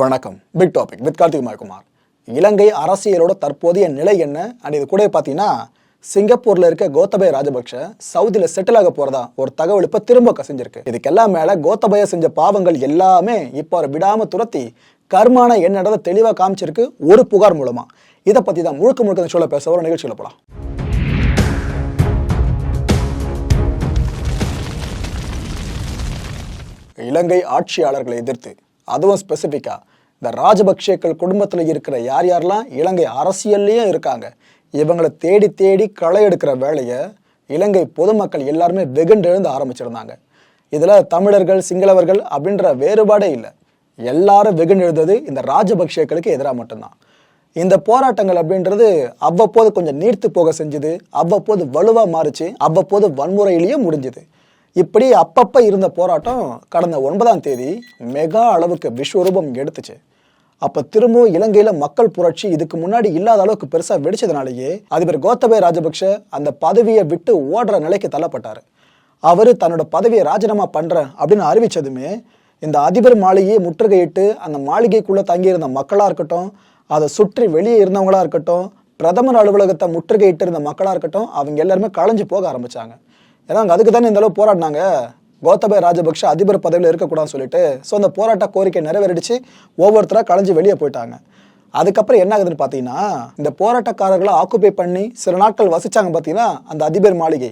வணக்கம். Big topic with Karthikumar Mayakumar. Ilangai அரசியலோட தற்போதைய நிலை என்ன? அண்ட் இது கூட பார்த்தீங்கன்னா சிங்கப்பூர்ல இருக்க கோத்தபய ராஜபக்ஷ சவுதியில செட்டில் ஆக போறதா ஒரு தகவல் இப்ப திரும்ப கசிஞ்சிருக்கு. இதுக்கெல்லாம் மேல கோத்தபய செஞ்ச பாவங்கள் எல்லாமே இப்போ அவரை விடாம துரத்தி கர்மான என்னன்றதை தெளிவா காமிச்சிருக்கு ஒரு புகார் மூலமா. இதை பத்தி தான் முழுக்க முழுக்க இந்த பேச ஒரு நிகழ்ச்சியில் போலாம். இலங்கை ஆட்சியாளர்களை எதிர்த்து அதுவும் ஸ்பெசிஃபிக்காக இந்த ராஜபக்சேக்கள் குடும்பத்தில் இருக்கிற யார் யாரெல்லாம்? இலங்கை அரசியல்லையும் இருக்காங்க. இவங்களை தேடி தேடி களை எடுக்கிற வேலையை இலங்கை பொதுமக்கள் எல்லாருமே வெகுண்டெழுந்து ஆரம்பிச்சிருந்தாங்க. இதில் தமிழர்கள் சிங்களவர்கள் அப்படின்ற வேறுபாடே இல்லை. எல்லாரும் வெகுண்டெழுந்தது இந்த ராஜபக்சேக்களுக்கு எதிராக மட்டும்தான். இந்த போராட்டங்கள் அப்படின்றது அவ்வப்போது கொஞ்சம் நீர்த்து போக செஞ்சுது. அவ்வப்போது வலுவாக மாறுச்சு. அவ்வப்போது வன்முறையிலேயே முடிஞ்சுது. இப்படி அப்பப்போ இருந்த போராட்டம் கடந்த ஒன்பதாம் தேதி மெகா அளவுக்கு விஸ்வரூபம் எடுத்துச்சு. அப்போ திரும்பவும் இலங்கையில் மக்கள் புரட்சி இதுக்கு முன்னாடி இல்லாத அளவுக்கு பெருசாக வெடிச்சதுனாலேயே அதிபர் கோத்தபய ராஜபக்ஷ அந்த பதவியை விட்டு ஓடுற நிலைக்கு தள்ளப்பட்டார். அவர் தன்னோட பதவியை ராஜினாமா பண்ணுறேன் அப்படின்னு அறிவிச்சதுமே இந்த அதிபர் மாளிகையை முற்றுகையிட்டு அந்த மாளிகைக்குள்ளே தங்கியிருந்த மக்களாக இருக்கட்டும் அதை சுற்றி வெளியே இருந்தவங்களா இருக்கட்டும் பிரதமர் அலுவலகத்தை முற்றுகையிட்டு இருந்த மக்களாக இருக்கட்டும் அவங்க எல்லாருமே களைஞ்சு போக ஆரம்பிச்சாங்க. ஏன்னா அங்கே அதுக்கு தானே இந்தளவு போராடினாங்க. கோத்தபய ராஜபக்ஷ அதிபர் பதவியில் இருக்கக்கூடாதுன்னு சொல்லிட்டு. ஸோ அந்த போராட்ட கோரிக்கை நிறைவேறிடுச்சு. ஒவ்வொருத்தராக களைஞ்சு வெளியே போயிட்டாங்க. அதுக்கப்புறம் என்ன ஆகுதுன்னு பார்த்தீங்கன்னா இந்த போராட்டக்காரர்களை ஆக்குபை பண்ணி சில நாட்கள் வசித்தாங்க பார்த்தீங்கன்னா அந்த அதிபர் மாளிகை.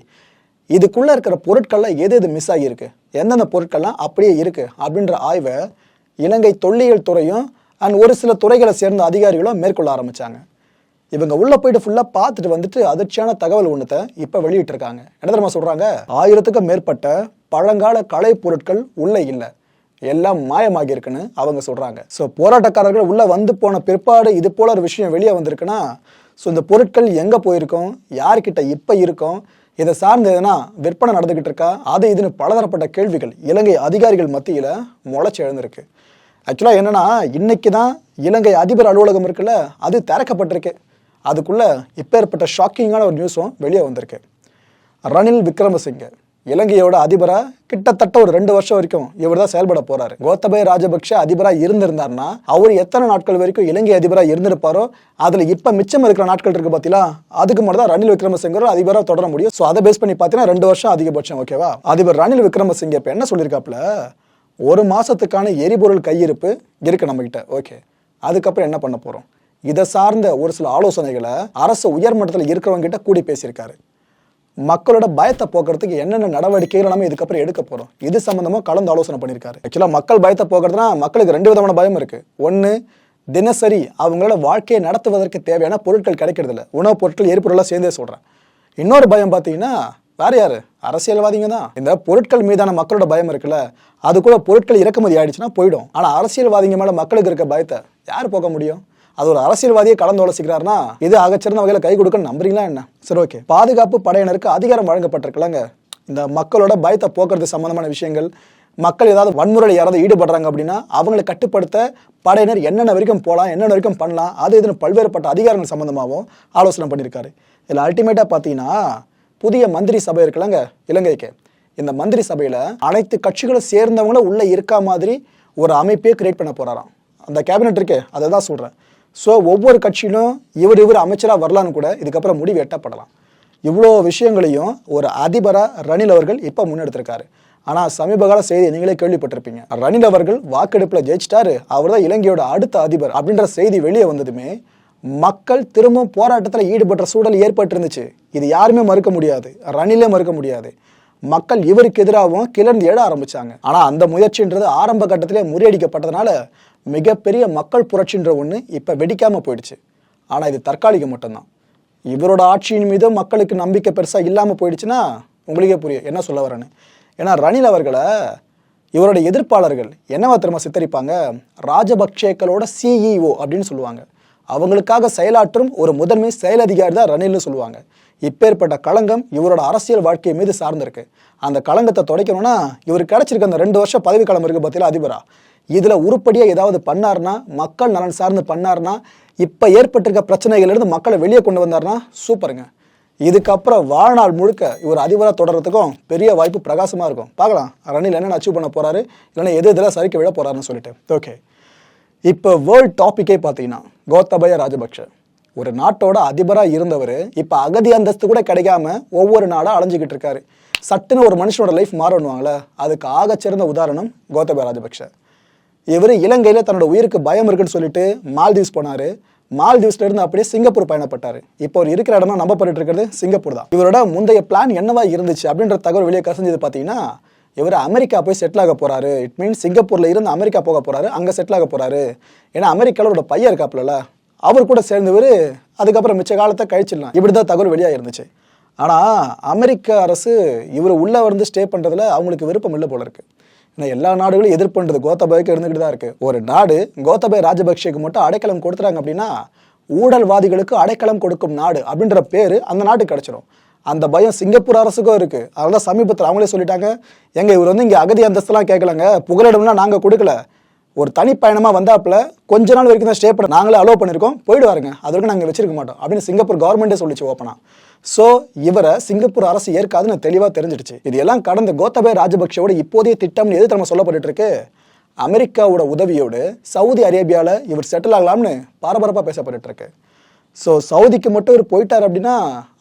இதுக்குள்ளே இருக்கிற பொருட்கள்லாம் எது எது மிஸ் ஆகியிருக்கு? எந்தெந்த பொருட்கள்லாம் அப்படியே இருக்குது அப்படின்ற ஆய்வை இலங்கை தொல்லியல் துறையும் அண்ட் ஒரு சில துறைகளை சேர்ந்த அதிகாரிகளும் மேற்கொள்ள ஆரம்பித்தாங்க இவங்க உள்ள போயிட்டு ஃபுல்லா பார்த்துட்டு வந்துட்டு அதிர்ச்சியான தகவல் ஒன்றத்தை இப்ப வெளியிட்டிருக்காங்க. என்ன தெரியுமா சொல்றாங்க? ஆயிரத்துக்கும் மேற்பட்ட பழங்கால கலை பொருட்கள் உள்ள இல்லை. எல்லாம் மாயமாகி இருக்குன்னு அவங்க சொல்றாங்க. ஸோ போராட்டக்காரர்கள் உள்ள வந்து போன பிற்பாடு இது போல ஒரு விஷயம் வெளியே வந்திருக்குன்னா ஸோ இந்த பொருட்கள் எங்க போயிருக்கோம்? யார்கிட்ட இப்ப இருக்கும்? இதை சார்ந்து எதனா விற்பனை நடந்துகிட்டு இருக்கா? அது இதுன்னு பலதரப்பட்ட கேள்விகள் இலங்கை அதிகாரிகள் மத்தியில் முளைச்சு எழுந்திருக்கு. ஆக்சுவலாக என்னென்னா இன்னைக்கு தான் இலங்கை அதிபர் அலுவலகம் இருக்குல்ல அது திறக்கப்பட்டிருக்கு. அதுக்குள்ளே இப்பேற்பட்ட ஷாக்கிங்கான ஒரு நியூஸும் வெளியே வந்திருக்கு. ரணில் விக்ரமசிங்கே இலங்கையோட அதிபராக கிட்டத்தட்ட ஒரு ரெண்டு வருஷம் வரைக்கும் இவர் தான் செயல்பட போறாரு. கோத்தபய ராஜபக்ஷ அதிபராக இருந்திருந்தாருன்னா அவர் எத்தனை நாட்கள் வரைக்கும் இலங்கை அதிபராக இருந்திருப்பாரோ அதில் இப்போ மிச்சம் இருக்கிற நாட்கள் இருக்கு பார்த்தீங்களா அதுக்கு மட்டும் தான் ரணில் விக்ரமசிங்கரும் அதிபராக தொடர முடியும். ஸோ அதை பேஸ் பண்ணி பார்த்தீங்கன்னா ரெண்டு வருஷம் அதிகபட்சம் ஓகேவா அதிபர் ரணில் விக்ரமசிங்கே இப்போ என்ன சொல்லியிருக்காப்புல ஒரு மாதத்துக்கான எரிபொருள் கையிருப்பு இருக்குது நம்மக்கிட்ட ஓகே அதுக்கப்புறம் என்ன பண்ண போகிறோம் இதை சார்ந்த ஒரு சில ஆலோசனைகளை அரசு உயர்மட்டத்தில் இருக்கிறவங்க கிட்ட கூடி பேசியிருக்காரு. மக்களோட பயத்தை போக்குறதுக்கு என்னென்ன நடவடிக்கைகள் நம்ம இதுக்கப்புறம் எடுக்க போறோம்? இது சம்பந்தமா கலந்து ஆலோசனை பண்ணியிருக்காரு. ஆக்சுவலாக மக்கள் பயத்தை போக்குறதுனா மக்களுக்கு ரெண்டு விதமான பயம் இருக்கு. ஒன்று தினசரி அவங்களோட வாழ்க்கையை நடத்துவதற்கு தேவையான பொருட்கள் கிடைக்கிறதில்ல. உணவுப் பொருட்கள் எரிபொருளாக சேர்ந்தே சொல்கிறேன் இன்னொரு பயம் பார்த்தீங்கன்னா வேற யாரு? அரசியல்வாதிங்க தான். இந்த பொருட்கள் மீதான மக்களோட பயம் இருக்குல்ல அது கூட பொருட்கள் இறக்குமதி ஆயிடுச்சுன்னா போயிடும். ஆனால் அரசியல்வாதிங்க மேலே மக்களுக்கு இருக்க பயத்தை யார் போக முடியும்? அது ஒரு அரசியல்வாதியை கலந்து ஆலோசிக்கிறாருன்னா இது ஆகச்சிறந்த வகையில் கை கொடுக்கணும் நம்புறீங்களா என்ன? சரி ஓகே பாதுகாப்பு படையினருக்கு அதிகாரம் வழங்கப்பட்டிருக்கலங்க. இந்த மக்களோட பயத்தை போக்குறது சம்பந்தமான விஷயங்கள் மக்கள் ஏதாவது வன்முறையில் யாராவது ஈடுபடுறாங்க அப்படின்னா அவங்களை கட்டுப்படுத்த படையினர் என்னென்ன வரைக்கும் போகலாம் என்னென்ன வரைக்கும் பண்ணலாம் அது இதுன்னு பல்வேறுபட்ட அதிகாரங்கள் சம்மந்தமாகவும் ஆலோசனை பண்ணியிருக்காரு. இதில் அல்டிமேட்டாக பார்த்தீங்கன்னா புதிய மந்திரி சபை இருக்குல்லங்க இலங்கைக்கு. இந்த மந்திரி சபையில் அனைத்து கட்சிகளும் சேர்ந்தவங்களும் உள்ளே இருக்கா மாதிரி ஒரு அமைப்பே கிரியேட் பண்ண போகிறாராம் அந்த கேபினெட் இருக்கே அதை தான் சொல்கிறேன் ஸோ ஒவ்வொரு கட்சியிலும் இவர் இவர் அமைச்சராக வரலான்னு கூட இதுக்கப்புறம் முடிவு எட்டப்படலாம் இவ்வளோ விஷயங்களையும் ஒரு அதிபராக ரணில் அவர்கள் இப்போ முன்னெடுத்திருக்காரு. ஆனால் சமீபகால செய்தி நீங்களே கேள்விப்பட்டிருப்பீங்க. ரணில் அவர்கள் வாக்கெடுப்பில் ஜெயிச்சிட்டாரு. அவர் தான் இலங்கையோட அடுத்த அதிபர் அப்படின்ற செய்தி வெளியே வந்ததுமே மக்கள் திரும்பவும் போராட்டத்தில் ஈடுபட்ட சூழல் ஏற்பட்டிருந்துச்சு. இது யாருமே மறுக்க முடியாது. ரணிலே மறுக்க முடியாது. மக்கள் இவருக்கு எதிராகவும் கிளர்ந்து எழ ஆரம்பிச்சாங்க. ஆனால் அந்த முயற்சின்றது ஆரம்ப கட்டத்திலே முறியடிக்கப்பட்டதுனால மிகப்பெரிய மக்கள் புரட்சின்ற ஒன்று இப்போ வெடிக்காமல் போயிடுச்சு. ஆனால் இது தற்காலிகம் மட்டும்தான். இவரோட ஆட்சியின் மீது மக்களுக்கு நம்பிக்கை பெருசாக இல்லாமல் போயிடுச்சுன்னா உங்களுக்கே புரியும் என்ன சொல்ல வரேன்னு. ஏன்னா ரணில் அவர்களை இவரோட எதிர்ப்பாளர்கள் என்னவா திரும்ப சித்தரிப்பாங்க? ராஜபக்சேக்களோட சிஇஓ அப்படின்னு சொல்லுவாங்க. அவங்களுக்காக செயலாற்றும் ஒரு முதன்மை செயலதிகாரி தான் ரணில்னு சொல்லுவாங்க. இப்பேற்பட்ட களங்கம் இவரோட அரசியல் வாழ்க்கை மீது சார்ந்திருக்கு. அந்த களங்கத்தை துடைக்கணும்னா இவர் கிடைச்சிருக்க அந்த ரெண்டு வருஷம் பதவிக்காலம் இருக்கு பார்த்தீங்களா அதிபரா? இதில் உருப்படியாக ஏதாவது பண்ணார்னா மக்கள் நலன் சார்ந்து பண்ணாருன்னா இப்போ ஏற்பட்டிருக்க பிரச்சனைகளிலிருந்து மக்களை வெளியே கொண்டு வந்தாருன்னா சூப்பருங்க. இதுக்கப்புறம் வாழ்நாள் முழுக்க இவர் அதிபராக தொடர்றதுக்கும் பெரிய வாய்ப்பு பிரகாசமாக இருக்கும். பார்க்கலாம் ரணில் என்னென்ன அச்சீவ் பண்ண போறாரு இல்லைன்னா எது இதெல்லாம் சரிக்க விழ போறாருன்னு சொல்லிட்டு. ஓகே இப்போ வேர்ல்ட் டாப்பிக்கே பார்த்தீங்கன்னா கோத்தபய ராஜபக்ஷ. ஒரு நாட்டோட அதிபராக இருந்தவர் இப்போ அகதி அந்தஸ்து கூட கிடைக்காம ஒவ்வொரு நாடாக அலைஞ்சிக்கிட்டு இருக்காரு. சட்டுன்னு ஒரு மனுஷனோட லைஃப் மாறணுவாங்களே? அதுக்கு ஆகச்சிறந்த உதாரணம் கோத்தபய ராஜபக்ஷ. இவர் இலங்கையில் தன்னோட உயிருக்கு பயம் இருக்குன்னு சொல்லிட்டு மால்தீவ்ஸ் போனார். மால்தீவ்ஸ்லேருந்து அப்படியே சிங்கப்பூர் பயணப்பட்டார். இப்போ அவர் இருக்கிற இடமா நம்பப்பட்டு இருக்கிறது சிங்கப்பூர் தான் இவரோட முந்தைய பிளான் என்னவா இருந்துச்சு அப்படின்ற தகவல் வெளியே கசஞ்சது பார்த்தீங்கன்னா இவர் அமெரிக்கா போய் செட்டில் ஆக போகிறாரு இட் மீன்ஸ் சிங்கப்பூரில் இருந்து அமெரிக்கா போக போகிறாரு அங்கே செட்டில் ஆக போறாரு. ஏன்னா அமெரிக்காவில் ஒரு பையன் இருக்காப்புல அவர் கூட சேர்ந்தவர் அதுக்கப்புறம் மிச்ச காலத்தை கழிச்சிடலாம். இப்படி தான் தகவல் வெளியாக இருந்துச்சு. ஆனால் அமெரிக்க அரசு இவர் உள்ளே வந்து ஸ்டே பண்ணுறதுல அவங்களுக்கு விருப்பம் இல்லை போல இருக்குது ஏன்னா எல்லா நாடுகளும் எதிர்ப்புன்றது கோத்தபாய்க்கு இருந்துகிட்டு தான் இருக்குது ஒரு நாடு கோத்தபாய் ராஜபக்சேக்கு மட்டும் அடைக்கலம் கொடுத்துறாங்க அப்படின்னா ஊழல்வாதிகளுக்கு அடைக்கலம் கொடுக்கும் நாடு அப்படின்ற பேர் அந்த நாட்டுக்கு கிடச்சிரும். அந்த பயம் சிங்கப்பூர் அரசுக்கும் இருக்குது அதனால சமீபத்தில் அவங்களே சொல்லிட்டாங்க எங்கள் இவர் வந்து இங்கே அகதி அந்தஸ்தெல்லாம் கேட்கலங்க. புகலிடம்லாம் நாங்கள் கொடுக்கல. ஒரு தனிப்பயணமாக வந்தாப்புல கொஞ்ச நாள் வரைக்கும் தான் ஸ்டே பண்ண நாங்களே அலோவ் பண்ணியிருக்கோம் போயிடுவாருங்க அது வரைக்கும் நாங்கள் வச்சிருக்க மாட்டோம். அப்படின்னு சிங்கப்பூர் கவர்மெண்ட்டே சொல்லிச்சு ஓப்பனா ஸோ இவரை சிங்கப்பூர் அரசு ஏற்காதுன்னு தெளிவாக தெரிஞ்சிடுச்சு. இது எல்லாம் கடந்த கோத்தபய ராஜபக்ஷவோட இப்போதைய திட்டம்னு எது நம்ம சொல்லப்பட்டு இருக்கு அமெரிக்காவோட உதவியோடு சவுதி அரேபியாவில் இவர் செட்டில் ஆகலாம்னு பரபரப்பாக பேசப்பட்டு இருக்கு ஸோ சவுதிக்கு மட்டும் இவர் போயிட்டார் அப்படின்னா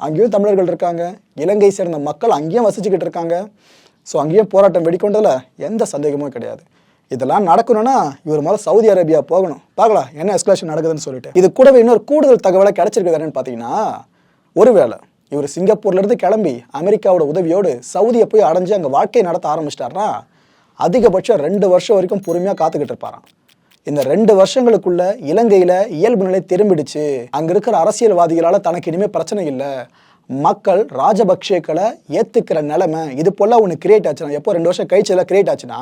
அங்கேயும் தமிழர்கள் இருக்காங்க. இலங்கை சேர்ந்த மக்கள் அங்கேயும் வசிச்சுக்கிட்டு இருக்காங்க. ஸோ அங்கேயும் போராட்டம் வெடிக்கொண்டதில் எந்த சந்தேகமும் கிடையாது. இதெல்லாம் நடக்கணும்னா இவர் முதல்ல சவுதி அரேபியா போகணும். பார்க்கலாம் என்ன எஸ்கலேஷன் நடக்குதுன்னு சொல்லிட்டு. இது கூடவே இன்னொரு கூடுதல் தகவலை கிடைச்சிருக்குது என்னன்னு பார்த்தீங்கன்னா ஒருவேளை இவர் சிங்கப்பூர்லேருந்து கிளம்பி அமெரிக்காவோட உதவியோடு சவுதியை போய் அடைஞ்சு அங்கே வாழ்க்கையை நடத்த ஆரம்பிச்சிட்டாருன்னா அதிகபட்சம் ரெண்டு வருஷம் வரைக்கும் பொறுமையாக காத்துக்கிட்டு இருப்பாராம். இந்த ரெண்டு வருஷங்களுக்குள்ள இலங்கையில் இயல்பு நிலை திரும்பிடுச்சு. அங்கே இருக்கிற அரசியல்வாதிகளால் தனக்கு இனிமேல் பிரச்சனை இல்லை. மக்கள் ராஜபக்சேக்களை ஏற்றுக்கிற நிலைமை இது போல் ஒன்று கிரியேட் ஆச்சுன்னா எப்போ ரெண்டு வருஷம் கழிச்சதில் கிரியேட் ஆச்சுன்னா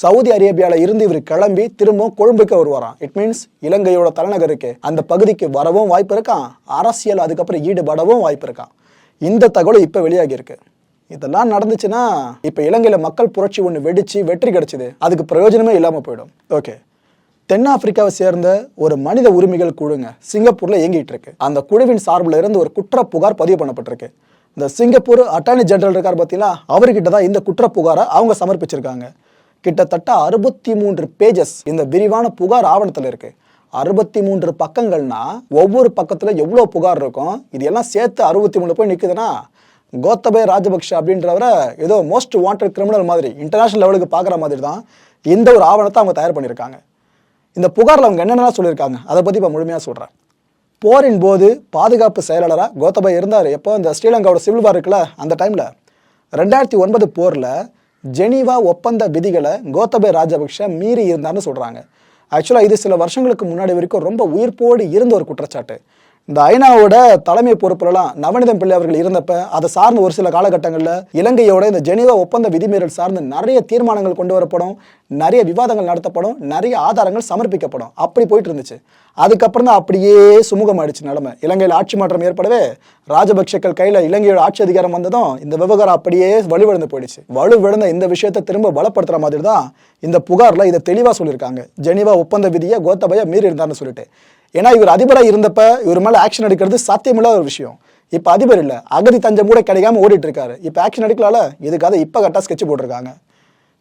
சவுதி அரேபியாவில் இருந்து இவர் கிளம்பி திரும்ப கொழும்புக்கு வருவாராம் இட் மீன்ஸ் இலங்கையோட தலைநகருக்கு அந்த பகுதிக்கு வரவும் வாய்ப்பு இருக்கான் அரசியல் அதுக்கப்புறம் ஈடுபடவும் வாய்ப்பு இருக்கான் இந்த தகவல் இப்போ வெளியாகி இருக்கு. இதெல்லாம் நடந்துச்சுன்னா இப்போ இலங்கையில் மக்கள் புரட்சி ஒன்று வெடிச்சு வெற்றி கிடைச்சிது. அதுக்கு பிரயோஜனமே இல்லாமல் போயிடும். ஓகே தென்னாப்பிரிக்காவை சேர்ந்த ஒரு மனித உரிமைகள் குழுங்க சிங்கப்பூரில் இயங்கிட்டு இருக்கு. அந்த குழுவின் சார்பில் இருந்து ஒரு குற்ற புகார் பதிவு பண்ணப்பட்டிருக்கு. இந்த சிங்கப்பூர் அட்டார்னி ஜெனரல் இருக்கார் பார்த்தீங்களா அவர்கிட்ட தான் இந்த குற்ற புகாரை அவங்க சமர்ப்பிச்சிருக்காங்க. கிட்டத்தட்ட அறுபத்தி மூன்று பேஜஸ் இந்த விரிவான புகார் ஆவணத்தில் இருக்கு. அறுபத்தி மூன்று பக்கங்கள்னா ஒவ்வொரு பக்கத்தில் எவ்வளோ புகார் இருக்கும்? இது எல்லாம் சேர்த்து அறுபத்தி மூணு போய் நிற்குதுன்னா கோத்தபய ராஜபக்ஷ அப்படின்றவரை ஏதோ மோஸ்ட் வாண்டட் கிரிமினல் மாதிரி இன்டர்நேஷனல் லெவலுக்கு பார்க்குற மாதிரி தான் இந்த ஒரு ஆவணத்தை அவங்க தயார் பண்ணியிருக்காங்க இந்த புகாரில் அவங்க என்னென்னலாம் சொல்லியிருக்காங்க? அதை பற்றி இப்போ முழுமையாக சொல்கிறேன் போரின் போது பாதுகாப்பு செயலாளராக கோத்தபாய் இருந்தார். எப்போ இந்த ஸ்ரீலங்காவோட சிவில் வார் இருக்குல்ல அந்த டைமில் ரெண்டாயிரத்தி ஒன்பது போரில் ஜெனீவா ஒப்பந்த விதிகளை கோத்தபாய் ராஜபக்ஷ மீறி இருந்தார்னு சொல்கிறாங்க ஆக்சுவலாக இது சில வருஷங்களுக்கு முன்னாடி வரைக்கும் ரொம்ப உயிர்ப்போடு இருந்த ஒரு குற்றச்சாட்டு. இந்த ஐநாவோட தலைமை பொறுப்புலலாம் நவனிதம் பிள்ளை அவர்கள் இருந்தப்ப அதை சார்ந்த ஒரு சில காலகட்டங்களில் இலங்கையோட இந்த ஜெனீவா ஒப்பந்த விதிமீறல் சார்ந்து நிறைய தீர்மானங்கள் கொண்டு வரப்படும் நிறைய விவாதங்கள் நடத்தப்படும் நிறைய ஆதாரங்கள் சமர்ப்பிக்கப்படும். அப்படி போயிட்டு இருந்துச்சு. அதுக்கப்புறம் தான் அப்படியே சுமூகமாயிடுச்சு நிலைமை. இலங்கையில் ஆட்சி மாற்றம் ஏற்படவே ராஜபக்ஷக்கள் கையில் இலங்கையோட ஆட்சி அதிகாரம் வந்ததும் இந்த விவகாரம் அப்படியே வலுவிழந்து போயிடுச்சு. வலுவிழந்த இந்த விஷயத்தை திரும்ப பலப்படுத்துகிற மாதிரி தான் இந்த புகாரில் இதை தெளிவாக சொல்லியிருக்காங்க. ஜெனீவா ஒப்பந்த விதியை கோத்தபய மீறி இருந்தார்னு சொல்லிட்டு. ஏன்னா இவர் அதிபராக இருந்தப்ப இவர் மேலே ஆக்ஷன் எடுக்கிறது சாத்தியமில்லாத ஒரு விஷயம். இப்போ அதிபர் இல்லை அகதி தஞ்சம் கூட கிடைக்காம ஓடிட்டு இருக்காரு இப்போ ஆக்ஷன் எடுக்கலால இதுக்காக இப்போ கரெக்டாக ஸ்கெட்ச் போட்டிருக்காங்க.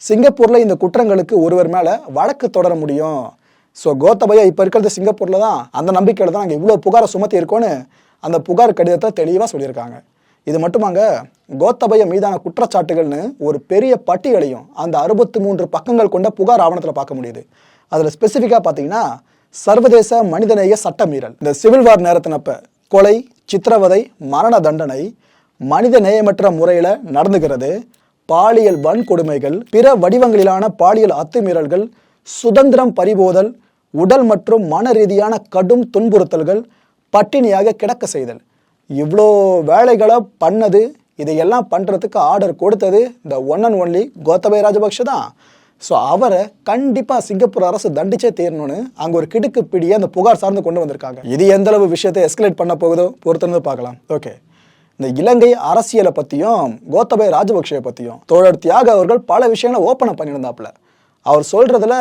சிங்கப்பூரில் இந்த குற்றங்களுக்கு ஒருவர் மேலே வழக்கு தொடர முடியும். ஸோ கோத்தபயா இப்போ இருக்கிறது சிங்கப்பூரில் தான். அந்த நம்பிக்கையில் தான் நாங்கள் இவ்வளோ புகாரை சுமத்தி இருக்கோன்னு அந்த புகார் கடிதத்தை தெளிவாக சொல்லியிருக்காங்க. இது மட்டுமாங்க கோத்தபய மீதான குற்றச்சாட்டுகள்னு ஒரு பெரிய பட்டியலையும் அந்த அறுபத்தி மூன்று பக்கங்கள் கொண்ட புகார் ஆவணத்தில் பார்க்க முடியுது. அதில் ஸ்பெசிஃபிக்காக பார்த்தீங்கன்னா சர்வதேச மனிதநேய சட்ட மீறல் இந்த சிவில் வார் நேரத்தினப்ப கொலை சித்திரவதை மரண தண்டனை மனித நேயமற்ற முறையில் நடந்துகிறது. பாலியல் வன்கொடுமைகள் பிற வடிவங்களிலான பாலியல் அத்துமீறல்கள் சுதந்திரம் பறிபோதல் உடல் மற்றும் மன ரீதியான கடும் துன்புறுத்தல்கள் பட்டினியாக கிடக்க செய்தல். இவ்வளோ வேலைகளை பண்ணது இதையெல்லாம் பண்ணுறதுக்கு ஆர்டர் கொடுத்தது இந்த one and only Gotabaya Rajapaksa தான். ஸோ அவரை கண்டிப்பாக சிங்கப்பூர் அரசு தண்டிச்சே தீரணும்னு அங்கே ஒரு கிடுக்கு பிடியை அந்த புகார் சார்ந்து கொண்டு வந்திருக்காங்க. இது எந்த அளவு விஷயத்தை எஸ்கலேட் பண்ண போகுதோ பொறுத்திருந்து பார்க்கலாம். ஓகே இந்த இலங்கை அரசியலை பற்றியும் கோத்தபய ராஜபக்சே பற்றியும் தோழர் தியாக அவர்கள் பல விஷயங்களை ஓப்பனாக பண்ணியிருந்தாப்புல. அவர் சொல்கிறதுல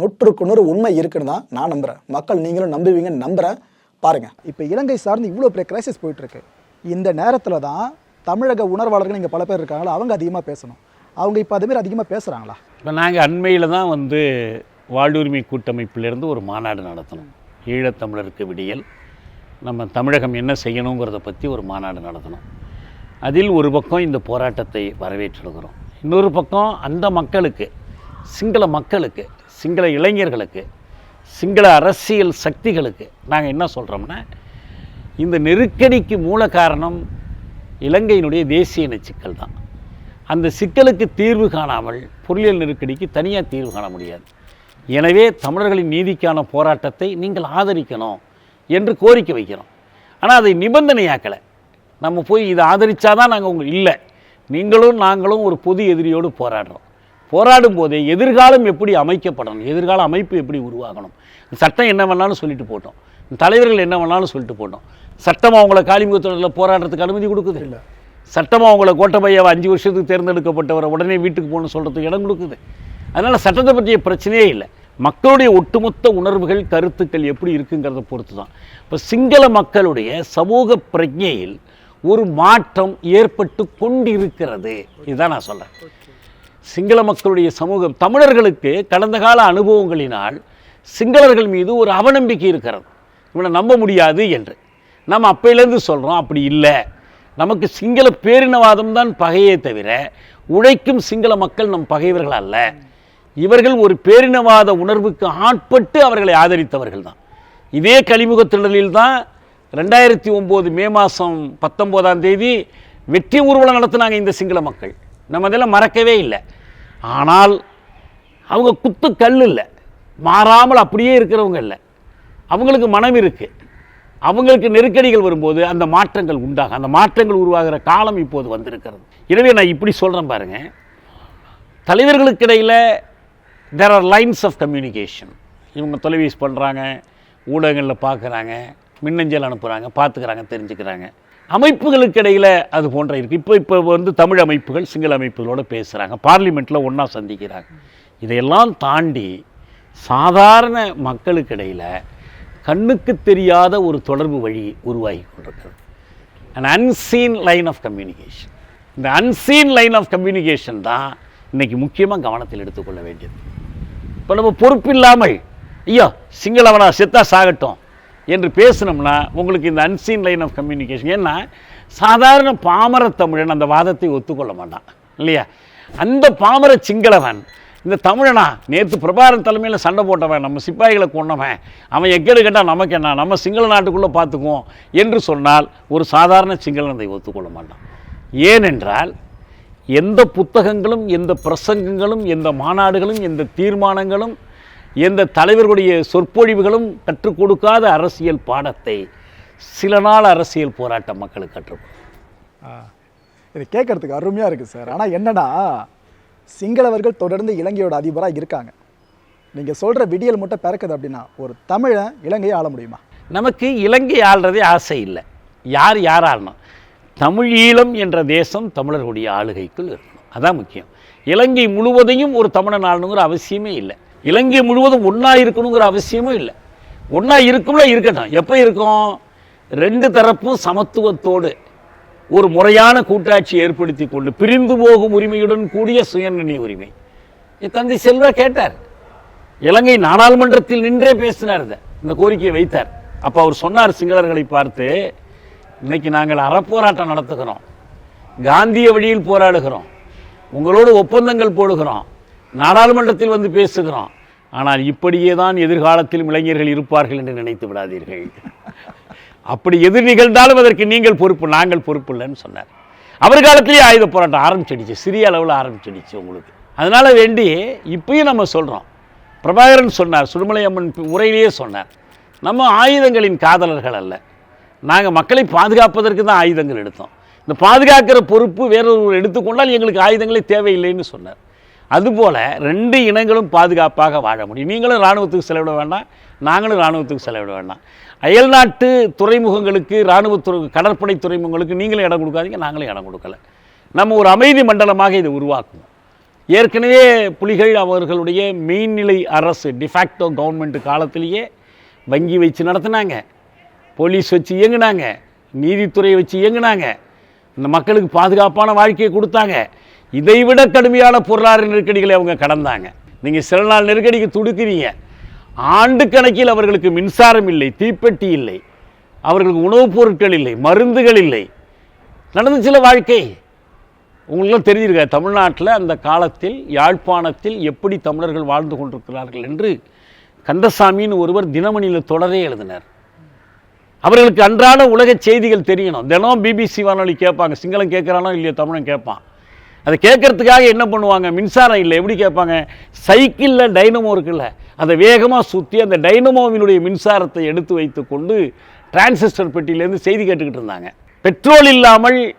நூற்றுக்கு நூறு உண்மை இருக்குன்னு தான் நான் நம்புகிறேன் மக்கள் நீங்களும் நம்புவீங்கன்னு நம்புகிறேன் பாருங்கள் இப்போ இலங்கை சார்ந்து இவ்வளோ பெரிய கிரைசிஸ் போயிட்டுருக்கு. இந்த நேரத்தில் தான் தமிழக உணர்வாளர்கள் இங்கே பல பேர் இருக்காங்களா அவங்க அதிகமாக பேசணும். அவங்க இப்போ அதுமாரி அதிகமாக பேசுகிறாங்களா இப்போ நாங்கள் அண்மையில் தான் வந்து வாழ்வுரிமை கூட்டமைப்பிலேருந்து ஒரு மாநாடு நடத்தணும். ஈழத்தமிழருக்கு விடியல். நம்ம தமிழகம் என்ன செய்யணுங்கிறத பற்றி ஒரு மாநாடு நடத்தணும். அதில் ஒரு பக்கம் இந்த போராட்டத்தை வரவேற்றிருக்கிறோம். இன்னொரு பக்கம் அந்த மக்களுக்கு சிங்கள மக்களுக்கு சிங்கள இளைஞர்களுக்கு சிங்கள அரசியல் சக்திகளுக்கு நாங்கள் என்ன சொல்கிறோம்னா இந்த நெருக்கடிக்கு மூல காரணம் இலங்கையினுடைய தேசிய நச்சுக்கள் தான். அந்த சிக்கலுக்கு தீர்வு காணாமல் பொருளியல் நெருக்கடிக்கு தனியாக தீர்வு காண முடியாது. எனவே தமிழர்களின் நீதிக்கான போராட்டத்தை நீங்கள் ஆதரிக்கணும் என்று கோரிக்கை வைக்கிறோம். ஆனால் அதை நிபந்தனையாக்கலை. நம்ம போய் இதை ஆதரித்தாதான் நாங்கள் உங்கள் இல்லை. நீங்களும் நாங்களும் ஒரு பொது எதிரியோடு போராடுறோம். போராடும் போதே எதிர்காலம் எப்படி அமைக்கப்படணும் எதிர்கால அமைப்பு எப்படி உருவாகணும்? சட்டம் என்ன வேணாலும் சொல்லிட்டு போட்டோம். தலைவர்கள் என்ன வேணாலும் சொல்லிட்டு போட்டோம். சட்டம் அவங்கள காலிமுகத்தொடரில் போராடுறதுக்கு அனுமதி கொடுக்குது? இல்லை. சட்டமாக அவங்கள கோட்டபையாவை அஞ்சு வருஷத்துக்கு தேர்ந்தெடுக்கப்பட்டவரை உடனே வீட்டுக்கு போகணும்னு சொல்கிறதுக்கு இடம் கொடுக்குது. அதனால் சட்டத்தை பற்றிய பிரச்சனையே இல்லை. மக்களுடைய ஒட்டுமொத்த உணர்வுகள் கருத்துக்கள் எப்படி இருக்குங்கிறத பொறுத்து தான் இப்போ சிங்கள மக்களுடைய சமூக பிரஜையில் ஒரு மாற்றம் ஏற்பட்டு கொண்டிருக்கிறது. இதுதான் நான் சொல்கிறேன் சிங்கள மக்களுடைய சமூகம் தமிழர்களுக்கு கடந்த கால அனுபவங்களினால் சிங்களர்கள் மீது ஒரு அவநம்பிக்கை இருக்கிறது. இவனை நம்ப முடியாது என்று. நம்ம அப்பையிலேருந்து சொல்கிறோம் அப்படி இல்லை. நமக்கு சிங்கள பேரினவாதம் தான் பகையே தவிர உழைக்கும் சிங்கள மக்கள் நம் பகைவர்கள் அல்ல. இவர்கள் ஒரு பேரினவாத உணர்வுக்கு ஆட்பட்டு அவர்களை ஆதரித்தவர்கள் தான். இதே கலிமுகத் திடலில் தான் ரெண்டாயிரத்தி ஒம்பது மே மாதம் பத்தொம்போதாம் தேதி வெற்றி ஊர்வலம் நடத்தினாங்க இந்த சிங்கள மக்கள். நம்ம இதெல்லாம் மறக்கவே இல்லை. ஆனால் அவங்க குத்து கல் இல்லை. மாறாமல் அப்படியே இருக்கிறவங்க இல்லை. அவங்களுக்கு மனம் இருக்குது அவங்களுக்கு நெருக்கடிகள் வரும்போது அந்த மாற்றங்கள் உண்டாகும். அந்த மாற்றங்கள் உருவாகிற காலம் இப்போது வந்திருக்கிறது. எனவே நான் இப்படி சொல்கிறேன் பாருங்க. தலைவர்களுக்கு இடையில் there are lines of communication இவங்க தொலைபேசி பண்ணுறாங்க ஊடகங்களில் பார்க்குறாங்க மின்னஞ்சல் அனுப்புகிறாங்க பார்த்துக்கிறாங்க தெரிஞ்சுக்கிறாங்க. அமைப்புகளுக்கு இடையில் அது போன்ற இருக்குது இப்போ இப்போ வந்து தமிழ் அமைப்புகள் சிங்கள அமைப்புகளோடு பேசுகிறாங்க பார்லிமெண்ட்டில் ஒன்றா சந்திக்கிறாங்க. இதையெல்லாம் தாண்டி சாதாரண மக்களுக்கு இடையில் கண்ணுக்கு தெரியாத ஒரு தொடர்பு வழி உருவாகி கொண்டிருக்கிறது. And unseen line of communication இந்த அன்சீன் லைன் ஆஃப் கம்யூனிகேஷன் தான் இன்னைக்கு முக்கியமாக கவனத்தில் எடுத்துக்கொள்ள வேண்டியது. இப்போ நம்ம பொறுப்பில்லாமல் ஐயோ சிங்களவனா செத்தா சாகட்டும் என்று பேசினோம்னா உங்களுக்கு இந்த அன்சீன் லைன் ஆஃப் கம்யூனிகேஷன் ஏன்னா சாதாரண பாமர தமிழன் அந்த வாதத்தை ஒத்துக்கொள்ள மாட்டான் இல்லையா? அந்த பாமர சிங்களவன் இந்த தமிழனா? நேற்று பிரபாரன் தலைமையில் சண்டை போட்டவன் நம்ம சிப்பாய்களை கொண்டவன் அவன் எக்கேடு கேட்டால் நமக்கு என்ன? நம்ம சிங்கள நாட்டுக்குள்ளே பார்த்துக்குவோம் என்று சொன்னால் ஒரு சாதாரண சிங்களன் அதை ஒத்துக்கொள்ள மாட்டான். ஏனென்றால் எந்த புத்தகங்களும் எந்த பிரசங்கங்களும் எந்த மாநாடுகளும் எந்த தீர்மானங்களும் எந்த தலைவர்களுடைய சொற்பொழிவுகளும் கற்றுக் கொடுக்காத அரசியல் பாடத்தை சில நாள் அரசியல் போராட்ட மக்களுக்கு கற்றுக்கொடுக்கும் இது கேட்கறதுக்கு அருமையாக இருக்குது சார். ஆனால் என்னன்னா சிங்களவர்கள் தொடர்ந்து இலங்கையோட அதிபராக இருக்காங்க. நீங்கள் சொல்கிற விடியல் மட்டும் பிறக்குது அப்படின்னா ஒரு தமிழன் இலங்கையை ஆள முடியுமா? நமக்கு இலங்கை ஆள்றதே ஆசை இல்லை. யார் யார் ஆளணும்? தமிழீழம் என்ற தேசம் தமிழர்களுடைய ஆளுகைக்குள் இருக்கணும். அதான் முக்கியம். இலங்கை முழுவதையும் ஒரு தமிழன் ஆளணுங்கிற அவசியமே இல்லை. இலங்கை முழுவதும் ஒன்றா இருக்கணுங்கிற அவசியமும் இல்லை. ஒன்றா இருக்கும்ல இருக்கட்டும். எப்போ இருக்கும்? ரெண்டு தரப்பும் சமத்துவத்தோடு ஒரு முறையான கூட்டாட்சி ஏற்படுத்தி கொண்டு பிரிந்து போகும் உரிமையுடன் கூடிய சுயநிர்ணய உரிமை. தந்தை செல்வா கேட்டார். இலங்கை நாடாளுமன்றத்தில் நின்றே பேசினார் இதை. இந்த கோரிக்கையை வைத்தார். அப்போ அவர் சொன்னார் சிங்களர்களை பார்த்து இன்னைக்கு நாங்கள் அறப்போராட்டம் நடத்துகிறோம். காந்திய வழியில் போராடுகிறோம். உங்களோடு ஒப்பந்தங்கள் போடுகிறோம். நாடாளுமன்றத்தில் வந்து பேசுகிறோம். ஆனால் இப்படியே தான் எதிர்காலத்தில் இளைஞர்கள் இருப்பார்கள் என்று நினைத்து விடாதீர்கள். அப்படி எது நிகழ்ந்தாலும் அதற்கு நீங்கள் பொறுப்பு நாங்கள் பொறுப்பு இல்லைன்னு சொன்னார். அவர் காலத்திலேயே ஆயுத போராட்டம் ஆரம்பிச்சிடுச்சு சிறிய அளவில் ஆரம்பிச்சிடுச்சு உங்களுக்கு. அதனால வேண்டி இப்பயும் நம்ம சொல்கிறோம் பிரபாகரன் சொன்னார் சுடுமலை அம்மன் உரையிலேயே சொன்னார் நம்ம ஆயுதங்களின் காதலர்கள் அல்ல. நாங்கள் மக்களை பாதுகாப்பதற்கு தான் ஆயுதங்கள் எடுத்தோம். இந்த பாதுகாக்கிற பொறுப்பு வேறொருவர் எடுத்துக்கொண்டால் எங்களுக்கு ஆயுதங்களே தேவையில்லைன்னு சொன்னார். அதுபோல் ரெண்டு இனங்களும் பாதுகாப்பாக வாழ முடியும். நீங்களும் இராணுவத்துக்கு செலவிட வேண்டாம் நாங்களும் இராணுவத்துக்கு செலவிட வேண்டாம். அயல்நாட்டு துறைமுகங்களுக்கு இராணுவத்துறை கடற்படை துறைமுகங்களுக்கு நீங்களும் இடம் கொடுக்காதீங்க நாங்களும் இடம் கொடுக்கல. நம்ம ஒரு அமைதி மண்டலமாக இதை உருவாக்குவோம். ஏற்கனவே புலிகள் அவர்களுடைய மெயின்நிலை அரசு டிஃபேக்டோ கவர்மெண்ட் காலத்திலேயே வங்கி வச்சு நடத்துனாங்க. போலீஸ் வச்சு இயங்குனாங்க. நீதித்துறையை வச்சு இயங்குனாங்க. இந்த மக்களுக்கு பாதுகாப்பான வாழ்க்கையை கொடுத்தாங்க. இதைவிட கடுமையான பொருளாதார நெருக்கடிகளை அவங்க கடந்தாங்க. நீங்கள் சில நாள் நெருக்கடிக்கு துடுக்கிறீங்க. ஆண்டு கணக்கில் அவர்களுக்கு மின்சாரம் இல்லை தீப்பெட்டி இல்லை அவர்களுக்கு உணவுப் பொருட்கள் இல்லை மருந்துகள் இல்லை. நடந்து சில வாழ்க்கை. உங்களுக்கும் தெரிஞ்சிருக்க தமிழ்நாட்டில் அந்த காலத்தில் யாழ்ப்பாணத்தில் எப்படி தமிழர்கள் வாழ்ந்து கொண்டிருக்கிறார்கள் என்று கந்தசாமின்னு ஒருவர் தினமணியில் தொடரே எழுதினார். அவர்களுக்கு அன்றாட உலக செய்திகள் தெரியணும். தினம் பிபிசி வானொலி கேட்பாங்க. சிங்களம் கேட்குறானோ இல்லையோ தமிழன் கேட்பான். அதை கேட்கறதுக்காக என்ன பண்ணுவாங்க? மின்சாரம் இல்லை. எப்படி கேட்பாங்க? சைக்கிளில் டைனமோ இருக்குல்ல. அதை வேகமாக சுற்றி அந்த டைனமோவினுடைய மின்சாரத்தை எடுத்து வைத்து கொண்டு டிரான்சிஸ்டர் பெட்டியிலேருந்து செய்தி கேட்டுக்கிட்டு இருந்தாங்க. பெட்ரோல் இல்லாமல்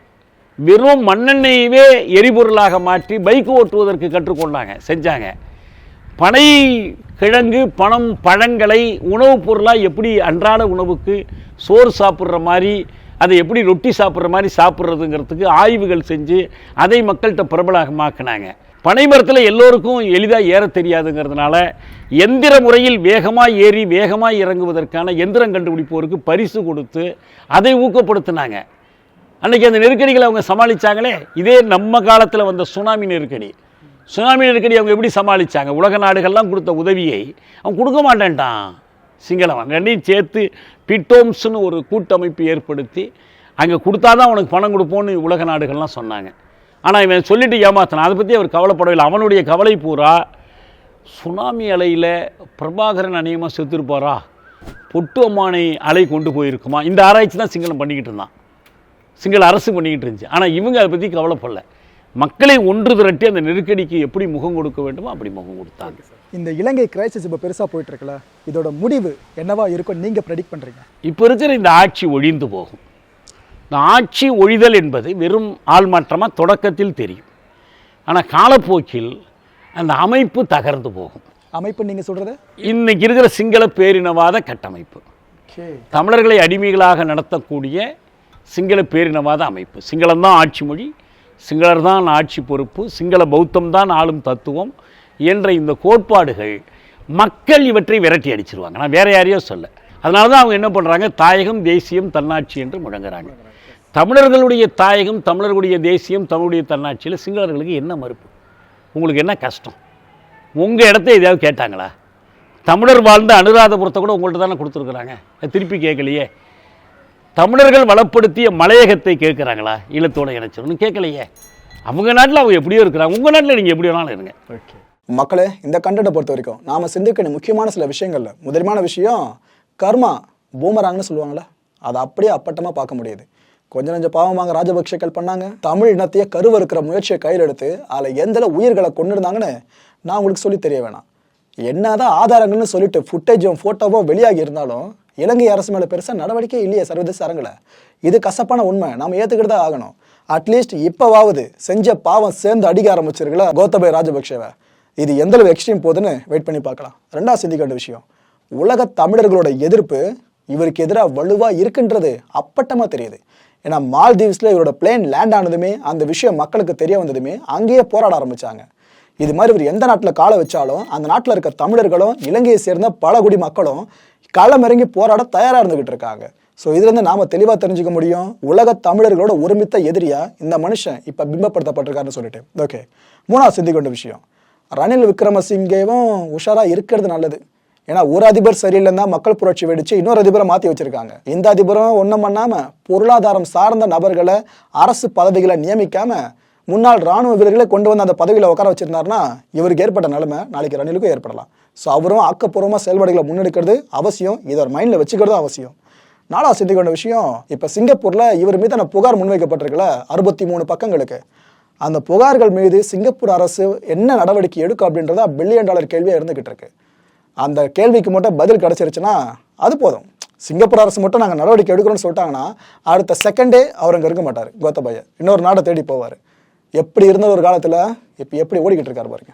வெறும் மண்ணெண்ணெயவே எரிபொருளாக மாற்றி பைக் ஓட்டுவதற்கு கற்றுக்கொண்டாங்க செஞ்சாங்க. பனை கிழங்கு பணம் பழங்களை உணவுப் பொருளாக எப்படி அன்றாட உணவுக்கு சோறு சாப்பிட்ற மாதிரி அதை எப்படி ரொட்டி சாப்பிட்ற மாதிரி சாப்பிட்றதுங்கிறதுக்கு ஆய்வுகள் செஞ்சு அதை மக்கள்கிட்ட பிரபலமாக்குனாங்க. பனை மரத்தில் எல்லோருக்கும் எளிதாக ஏற தெரியாதுங்கிறதுனால எந்திர முறையில் வேகமாக ஏறி வேகமாக இறங்குவதற்கான எந்திரம் கண்டுபிடிப்போருக்கு பரிசு கொடுத்து அதை ஊக்கப்படுத்தினாங்க. அன்றைக்கி அந்த நெருக்கடிகளை அவங்க சமாளித்தாங்களே இதே நம்ம காலத்தில் வந்த சுனாமி நெருக்கடி. சுனாமி நெருக்கடி அவங்க எப்படி சமாளிச்சாங்க? உலக நாடுகள்லாம் கொடுத்த உதவியை அவன் கொடுக்க மாட்டேன்ட்டான். சிங்களம். ரெண்டையும் சேர்த்து பிட்டோம்ஸ்னு ஒரு கூட்டமைப்பு ஏற்படுத்தி அங்கே கொடுத்தாதான் உனக்கு பணம் கொடுப்போம்னு உலக நாடுகள்லாம் சொன்னாங்க. ஆனால் இவன் சொல்லிட்டு ஏமாத்தினான் அதை பற்றி அவர் கவலைப்படவில்லை அவனுடைய கவலை பூரா சுனாமி அலையில் பிரபாகரன் அநேகமாக செத்துருப்பாரா? பொட்டு அம்மானை அலை கொண்டு போயிருக்குமா? இந்த ஆராய்ச்சி தான் சிங்களம் பண்ணிக்கிட்டு இருந்தான். சிங்கள அரசு பண்ணிக்கிட்டு இருந்துச்சு. ஆனால் இவங்க அதை பற்றி கவலைப்படல. மக்களை ஒன்று திரட்டி அந்த நெருக்கடிக்கு எப்படி முகம் கொடுக்க வேண்டுமோ அப்படி முகம் கொடுத்தாங்க. இந்த இலங்கை கிரைசிஸ் இப்போ பெருசாக போயிட்டு இருக்குல்ல இதோட முடிவு என்னவா இருக்கும் நீங்க ப்ரெடிக்ட் பண்றீங்க? இப்போ இருக்கிற இந்த ஆட்சி ஒழிந்து போகும். இந்த ஆட்சி ஒழிதல் என்பது வெறும் ஆள்மாற்றமாக தொடக்கத்தில் தெரியும். ஆனால் காலப்போக்கில் அந்த அமைப்பு தகர்ந்து போகும். அமைப்பு நீங்க சொல்றது? இன்னைக்கு இருக்கிற சிங்கள பேரினவாத கட்டமைப்பு. தமிழர்களை அடிமைகளாக நடத்தக்கூடிய சிங்கள பேரினவாத அமைப்பு. சிங்களம்தான் ஆட்சி மொழி சிங்களர் தான் ஆட்சி பொறுப்பு சிங்கள பௌத்தம் தான் ஆளும் தத்துவம் என்ற இந்த கோட்பாடுகள் மக்கள் இவற்றை விரட்டி அடிச்சிருவாங்க. நான் வேற யாரையோ சொல்ல. அதனால தான் அவங்க என்ன பண்ணுறாங்க தாயகம் தேசியம் தன்னாட்சி என்று முழங்குறாங்க தமிழர்களுடைய தாயகம் தமிழர்களுடைய தேசியம் தமிழுடைய தன்னாட்சியில் சிங்களர்களுக்கு என்ன மறுப்பு? உங்களுக்கு என்ன கஷ்டம்? உங்கள் இடத்த எதையாவது கேட்டாங்களா? தமிழர் வாழ்ந்த அனுராதபுரத்தை கூட உங்கள்கிட்ட தானே கொடுத்துருக்குறாங்க. திருப்பி கேட்கலையே. தமிழர்கள் வளப்படுத்திய மலையகத்தை கேட்குறாங்களா? ஈழத்தோட இணைச்சோன்னு கேட்கலையே. அவங்க நாட்டில் அவங்க எப்படியோ இருக்கிறாங்க. உங்கள் நாட்டில் நீங்கள் எப்படி வேணாலும் இருங்க. ஓகே மக்களே இந்த கண்டென்ட்டை பொறுத்த வரைக்கும் நாம் சிந்திக்க வேண்டிய முக்கியமான சில விஷயங்கள்ல. முதன்மையான விஷயம் கர்மா பூமராங்கன்னு சொல்லுவாங்களே அதை அப்படியே அப்பட்டமாக பார்க்க முடியுது. கொஞ்சம் கொஞ்சம் பாவமாக ராஜபக்ஷக்கள் பண்ணாங்க. தமிழ் இனத்தையே கருவறுக்கிற முயற்சியை கையில் எடுத்து அதில் எந்தளவு உயிர்களை கொண்டிருந்தாங்கன்னு நான் உங்களுக்கு சொல்லி தெரிய வேணாம். என்னதான் ஆதாரங்கள்னு சொல்லிட்டு ஃபுட்டேஜும் ஃபோட்டோவும் வெளியாகி இருந்தாலும் இலங்கை அரசு மேலே பெருசாக நடவடிக்கை இல்லையே சர்வதேச அரங்கில். இது கசப்பான உண்மை. நாம் ஏற்றுக்கிட்டு தான் ஆகணும் அட்லீஸ்ட் இப்போவாவது செஞ்ச பாவம் சேர்ந்து அடிக்க ஆரம்பிச்சிருக்கல கோத்தபய ராஜபக்ஷவை. இது எந்தளவு எக்ஸ்ட்ரீம் போகுதுன்னு வெயிட் பண்ணி பார்க்கலாம். ரெண்டாவது சிந்திக்க வேண்டிய விஷயம். உலக தமிழர்களோட எதிர்ப்பு இவருக்கு எதிராக வலுவாக இருக்குன்றது அப்பட்டமாக தெரியுது. ஏன்னா மால்தீவ்ஸில் இவரோட பிளேன் லேண்ட் ஆனதுமே அந்த விஷயம் மக்களுக்கு தெரிய வந்ததுமே அங்கேயே போராட ஆரம்பித்தாங்க இது மாதிரி இவர் எந்த நாட்டில் காலை வச்சாலும் அந்த நாட்டில் இருக்க தமிழர்களும் இலங்கையை சேர்ந்த பல குடி மக்களும் களமிறங்கி போராட தயாராக இருந்துக்கிட்டு இருக்காங்க. ஸோ இதுலேருந்து நாம் தெளிவாக தெரிஞ்சுக்க முடியும். உலக தமிழர்களோட ஒருமித்த எதிரியாக இந்த மனுஷன் இப்போ பிம்பப்படுத்தப்பட்டிருக்காருன்னு சொல்லிட்டு. ஓகே மூணாவது சிந்திக்கொண்ட விஷயம். ரணில் விக்ரமசிங்கேவும் உஷாராக இருக்கிறது நல்லது. ஏன்னா ஒரு அதிபர் சரியில்லைன்னா மக்கள் புரட்சி வெடிச்சு இன்னொரு அதிபரை மாற்றி வச்சிருக்காங்க. இந்த அதிபரும் ஒன்றும் பண்ணாமல் பொருளாதாரம் சார்ந்த நபர்களை அரசு பதவிகளை நியமிக்காம முன்னாள் ராணுவ வீரர்களை கொண்டு வந்து அந்த பதவியில் உட்கார வச்சிருந்தாருன்னா இவருக்கு ஏற்பட்ட நிலைமை நாளைக்கு ரணிலுக்கும் ஏற்படலாம். ஸோ அவரும் ஆக்கப்பூர்வமாக செயல்பாடுகளை முன்னெடுக்கிறது அவசியம். இதை ஒரு மைண்டில் வச்சுக்கிறதும் அவசியம். நாலாவது சிந்திக்க வேண்டிய விஷயம் இப்போ சிங்கப்பூரில் இவர் மீதான புகார் முன்வைக்கப்பட்டிருக்கல அறுபத்தி மூணு பக்கங்களுக்கு. அந்த புகார்கள் மீது சிங்கப்பூர் அரசு என்ன நடவடிக்கை எடுக்கும் அப்படின்றத பில்லியன் டாலர் கேள்வியாக இருந்துகிட்டு இருக்கு. அந்த கேள்விக்கு மட்டும் பதில் கிடச்சிருச்சுன்னா அது போதும். சிங்கப்பூர் அரசு மட்டும் நாங்கள் நடவடிக்கை எடுக்கிறோம்னு சொல்லிட்டாங்கன்னா அடுத்த செகண்டே அவர் அங்கே இருக்க மாட்டார் கோத்தபய. இன்னொரு நாடை தேடி போவார். எப்படி இருந்த ஒரு காலத்தில் இப்போ எப்படி ஓடிக்கிட்டு இருக்கார் பாருங்க.